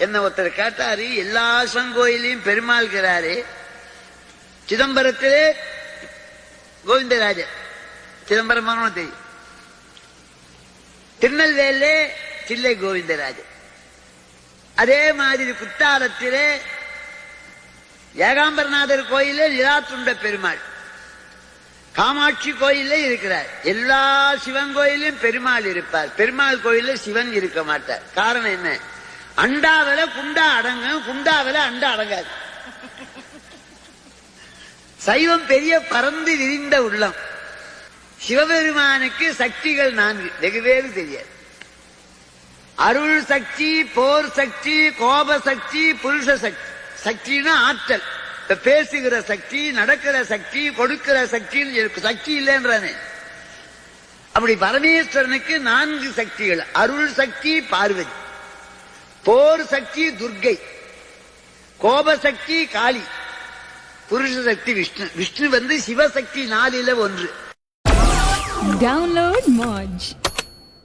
என்ன ஒருத்தர் கேட்டாரு எல்லா சங்கோயிலையும் பெருமாள்கிறாரு. பெருமாள் இருக்கிறாரு சிதம்பரத்திலே கோவிந்தராஜர். சிதம்பரம் தெரியும். திருநெல்வேலிலே தில்லை கோவிந்தராஜர். அதே மாதிரி குத்தாலத்திலே ஏகாம்பரநாதர் கோயிலே நிலாத்துண்ட பெருமாள். காமாட்சி கோயிலே இருக்கிறார். எல்லா சிவன் கோயிலும் பெருமாள் இருப்பார். பெருமாள் கோயில சிவன் இருக்க மாட்டார். காரணம் என்ன? அண்டாவில குண்டா அடங்கும் குண்டாவில அண்டா அடங்காது. சைவம் பெரிய பறந்து விரிந்த உள்ளம். சிவபெருமானுக்கு சக்திகள் நான்கு வெகுவேறு தெரியாது. அருள் சக்தி போர் சக்தி கோப சக்தி புருஷ சக்தி. சக்தினா ஆற்றல். இப்ப பேசுகிற சக்தி நடக்கிற சக்தி கொடுக்கிற சக்தின்னு இருக்கு. சக்தி இல்லைன்றானே. அப்படி பரமேஸ்வரனுக்கு நான்கு சக்திகள். அருள் சக்தி பார்வதி. போர் சக்தி துர்க்கை கோப சக்தி காளி புருஷ சக்தி விஷ்ணு. விஷ்ணு வந்து சிவசக்தி நாலில ஒன்று. டவுன்லோட் மாஜ்